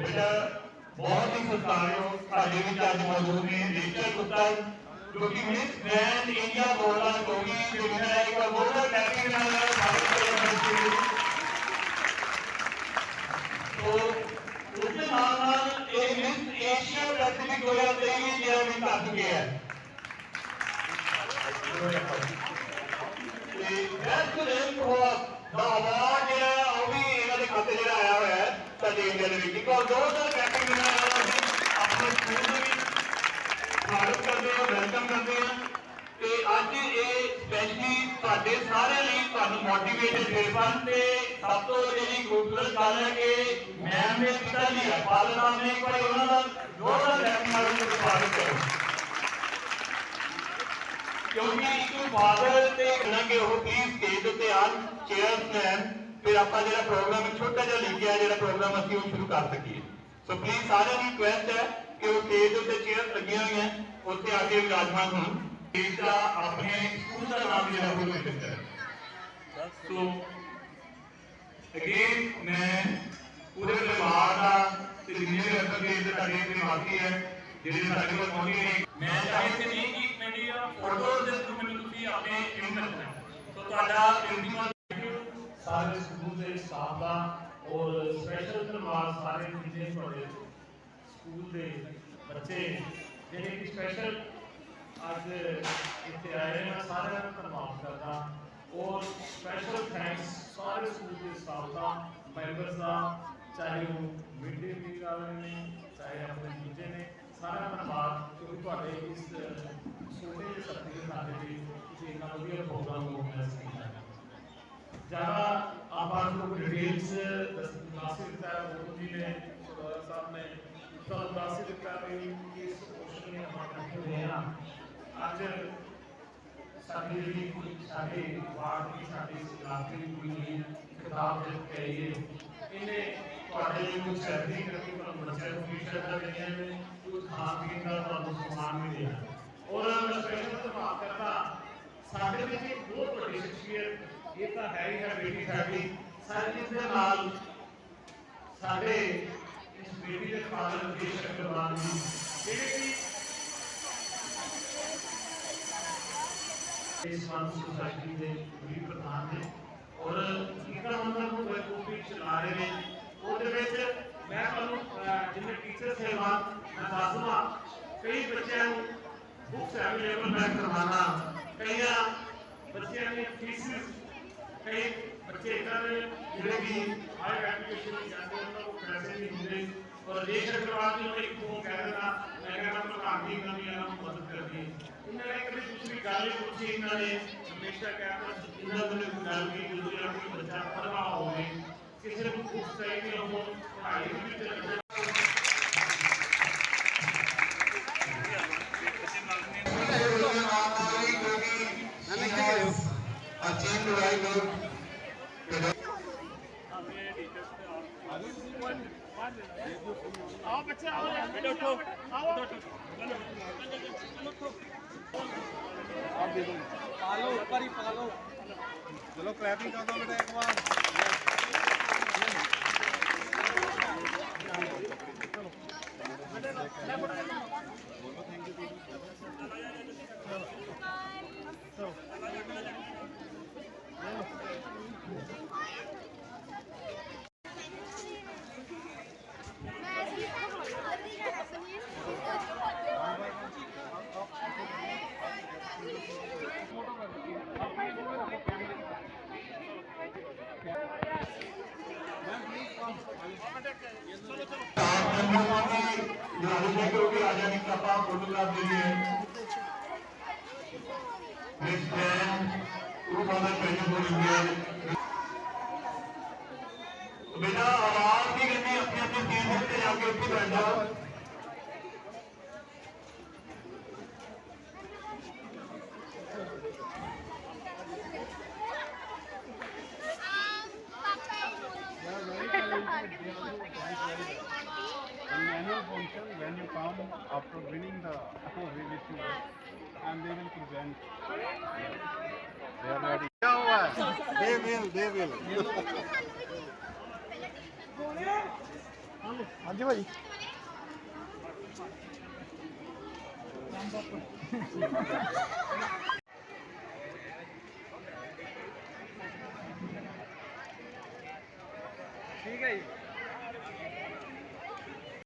بیٹا بہت ہی سلطانوں کا دیوی چارج موجود ہیں۔ ڈیجیٹل کتاب جو کہ مس گرینڈ انڈیا دو ہزار چوبیس کے وجہ ایک بار بول کر کہتے ہیں تو اس کے ساتھ ساتھ ایک مس ایشیا پیسفک دو ہزار تیئیس یہ ہمیں آ چکے ہیں۔ بیسٹ رینک ہوا دا ਸਾਡੇ ਇੰਡੀਆ ਦੇ ਵਿੱਚ ਬਿਕੋਜ਼ ਦੋਸਤ ਆਰ ਕੈਟਿੰਗ ਇਹਨਾਂ ਨੂੰ ਅਸੀਂ ਆਪਣੇ ਸਕੂਲ ਦੇ ਵਿੱਚ ਸਵਾਗਤ ਕਰਦੇ ਹਾਂ ਵੈਲਕਮ ਕਰਦੇ ਹਾਂ। ਤੇ ਅੱਜ ਇਹ ਸਪੈਸ਼ਲੀ ਤੁਹਾਡੇ ਸਾਰਿਆਂ ਲਈ ਤੁਹਾਨੂੰ ਮੋਟੀਵੇਟਡ ਹੋਣ ਤੇ ਸਭ ਤੋਂ ਜਿਹੜੀ ਖੂਬਸੂਰਤ ਗੱਲ ਹੈ ਕਿ ਮੈਮ ਨੇ ਪਿਤਾ ਜੀ ਹੈ ਫਾਦਰ ਸਾਹਿਬ ਨੇ ਇੱਕ ਵਾਰੀ ਉਹਨਾਂ ਦਾ ਜ਼ੋਰਦਾਰ ਲੈਪਿੰਗ ਮਾਰਨ ਨੂੰ ਸਵਾਗਤ ਕਰੋ। ਕਿਉਂਕਿ ਇੱਕ ਫਾਦਰ ਤੇ ਕਹਿੰਦਾ ਕਿ ਉਹ ਪਲੀਜ਼ ਸਟੇਜ ਉੱਤੇ ਆਣ ਚੇਅਰਮੈਨ ਫਿਰ ਆਪਾਂ ਜਿਹੜਾ ਪ੍ਰੋਗਰਾਮ ਹੈ ਛੋਟਾ ਜਿਹਾ ਲਿਖਿਆ ਜਿਹੜਾ ਪ੍ਰੋਗਰਾਮ ਅਸੀਂ ਉਹ ਸ਼ੁਰੂ ਕਰ ਸਕੀਏ ਸੋ ਪਲੀਜ਼ ਸਾਰਿਆਂ ਨੂੰ ਰਿਕੁਐਸਟ ਹੈ ਕਿ ਉਹ ਸਟੇਜ ਉੱਤੇ ਚੇਅਰ ਲੱਗੀਆਂ ਹੋਈਆਂ ਉੱਥੇ ਆ ਕੇ ਵਿਰਾਜਮਾਨ ਹੋਣ ਇਸ ਦਾ ਆਪਣੇ ਸਕੂਲ ਦਾ ਨਾਮ ਜਿਹੜਾ ਉਹ ਲਿਖਿਆ ਹੈ ਸੋ ਅਗੇਨ ਮੈਂ ਪੂਰੇ ਪਰਿਵਾਰ ਦਾ ਤੇ ਜਿੰਨੇ ਵੀ ਅਸਲ ਦੇ ਤੁਹਾਡੇ ਦੇ ਵਾਸੀ ਹੈ ਜਿਹੜੇ ਸਾਡੇ ਕੋਲ ਪਹੁੰਚੇ ਨੇ ਮੈਂ ਚਾਹੇ ਤੇ ਨਹੀਂ ਕਿ ਮੇਰੀ ਫੋਟੋਜ਼ ਦੇ ਥਰੂ ਮੈਨੂੰ ਤੁਸੀਂ ਆਪਣੇ ਇਨਵਿਟ ਕਰਨਾ ਸੋ ਤੁਹਾਡਾ ਪ੍ਰਿੰਸੀਪਲ ਸਾਰੇ ਸਕੂਲ ਦੇ ਸਟਾਫ ਦਾ ਔਰ ਸਪੈਸ਼ਲ ਧੰਨਵਾਦ ਸਾਰੇ ਜਿੰਨੇ ਤੁਹਾਡੇ ਸਕੂਲ ਦੇ ਬੱਚੇ, ਜਿਹੜੇ ਕਿ ਸਪੈਸ਼ਲ ਅੱਜ ਇੱਥੇ ਆਏ ਨੇ ਸਾਰਿਆਂ ਦਾ ਧੰਨਵਾਦ ਕਰਦਾ। ਔਰ ਸਪੈਸ਼ਲ ਥੈਂਕਸ ਸਾਰੇ ਸਕੂਲ ਦੇ ਸਟਾਫ ਦਾ ਮੈਂਬਰਸ ਦਾ, ਚਾਹੇ ਉਹ ਮਿਡ ਮੀਲ ਵਾਲੇ ਨੇ, ਚਾਹੇ ਆਪਣੇ ਦੂਜੇ ਨੇ, ਸਾਰਿਆਂ ਦਾ ਧੰਨਵਾਦ, ਕਿਉਂਕਿ ਤੁਹਾਡੇ ਇਸ ਛੋਟੇ ਜਿਹੇ ਸੱਤੇ ਦੇ ਨਾਤੇ ਤੁਸੀਂ ਇੰਨਾ ਵਧੀਆ ਪ੍ਰੋਗਰਾਮ ਨੂੰ ਡਿਟੇਲਸ ਦੱਸ ਦਿੱਤਾ ਉਹ ਜੀ ਨੇ ਸਰਦਾਰ ਸਾਹਿਬ ਨੇ ਤੁਹਾਨੂੰ ਦੱਸ ਦਿੱਤਾ ਵੀ ਇਸ ਕੁਐਸਚਨ ਨੇ ਆਪਾਂ ਕਰਕੇ ਹੋਏ ਆ ਅੱਜ ਸਾਡੀ ਜਿਹੜੀ ਕੋਈ ਸਾਡੇ ਵਾਰਡ ਦੀ ਸਾਡੀ ਸਲਾਹ ਦੀ ਕੋਈ ਕਿਤਾਬ ਜਿੱਤ ਕੇ ਆਈ ਹੈ ਇਹਨੇ ਤੁਹਾਡੇ ਲਈ ਕੁਝ ਸੈਲਰੀ ਕਰਕੇ ਤੁਹਾਨੂੰ ਬੱਚਿਆਂ ਨੂੰ ਫੀਚਰ ਦਾ ਦੇਣੀਆਂ ਨੇ ਕੁਝ ਖਾਣ ਪੀਣ ਦਾ ਤੁਹਾਨੂੰ ਸਮਾਨ ਵੀ ਦੇਣਾ ਔਰ ਮੈਂ ਸਪੈਸ਼ਲ ਧੰਨਵਾਦ ਕਰਦਾ ਸਾਡੇ ਵਿੱਚ ਇੱਕ ਬਹੁਤ ਵੱਡੀ ਸ਼ਖਸੀਅਤ ਇਹ ਤਾਂ ਹੈ ਹੀ ਹੈ ਬੇਟੀ ਸਾਡੀ। ਸਾਡੇ ਦੇ ਨਾਲ ਸਾਡੇ ਇਸ ਬੇਟੀ ਦੇ ਫਾਦਰ ਦੇਸ਼ ਅਗਰਵਾਲ ਜੀ। ਜਿਹੜੇ ਕਿ ਇਸ ਮਾਨ ਸੁਸਾਇਟੀ ਦੇ ਵੀ ਪ੍ਰਧਾਨ ਨੇ। ਔਰ ਇਹਨਾਂ ਉਹਨਾਂ ਨੂੰ ਕੋਈ ਕੋਪੀ ਚਲਾ ਰਹੇ ਨੇ। ਉਹਦੇ ਵਿੱਚ ਮੈਂ ਤੁਹਾਨੂੰ ਅਹ, ਜਿੰਨੇ ਟੀਚਰ ਸੇਵਾਨ ਮੈਂ ਦੱਸ ਦਵਾਂ ਕਈ ਬੱਚਿਆਂ ਨੂੰ ਬੁੱਕਸ ਅਵੇਲੇਬਲ ਮੈਂ ਕਰਵਾਉਣਾ ਕਈਆਂ ਬੱਚਿਆਂ ਦੀ ਫੀਸਿਸ ਕਈ ਬੱਚੇ ਇਦਾਂ ਦੇ ਜਿਹੜੇ ਕਿ ਹਾਇਰ ਐਜੂਕੇਸ਼ਨ ਵਿੱਚ ਜਾਂਦੇ ਉਹਨਾਂ ਕੋਲ ਪੈਸੇ ਨਹੀਂ ਹੁੰਦੇ। ਔਰ ਦੇਸ਼ ਸਰਕਾਰ ਦੀ ਇੱਕ ਫੋਨ ਕਹਿ ਦੇਣਾ ਮੈਂ ਕਹਿੰਦਾ ਪ੍ਰਧਾਨ ਜੀ ਇਹਨਾਂ ਦੀ ਇਹਨਾਂ ਨੂੰ ਮਦਦ ਕਰਦੀ ਇਹਨਾਂ ਨੇ ਕਦੇ ਦੂਸਰੀ ਗੱਲ ਹੀ ਪੁੱਛੀ ਇਹਨਾਂ ਨੇ, ਹਮੇਸ਼ਾ ਕਹਿੰਦਾ ਇਹਨਾਂ ਨੇ ਕੋਈ ਗੱਲ ਕੀ ਜਦੋਂ ਕੋਈ ਬੱਚਾ ਪੜ੍ਹਨਾ ਹੋਵੇ। ਕਿਸੇ ਨੂੰ ਬੁੱਕਸ ਚਾਹੀਦੀ ਹੋ ਪੜ੍ਹਾਈ ਵਿੱਚ ਆਓ ਬੱਚੇ ਆਓ ਯਾਰ ਬੇਟੋ ਉੱਠੋ ਆਓ ਉੱਠੋ ਚਲੋ ਚਲੋ ਉੱਠੋ ਆਪ ਦੇ ਦੋ ਪਾਲੋ ਉੱਪਰ ਹੀ ਪਾਲੋ ਚਲੋ ਕਲੈਪਿੰਗ ਕਰ ਦੋ ਬੇਟਾ ਇੱਕ ਵਾਰ ਚਲੋ ਬੋਲੋ ਥੈਂਕ ਯੂ ਚਲੋ ਚਲੋ آزادی کا بیٹا آواز بھی کرنی اپنی اپنی سیٹ پہ جا کے اٹھی بیٹھ جاؤ function when you come after winning the revision and they will present. They are ready. They will, they will. They will. ਠੀਕ ਹੈ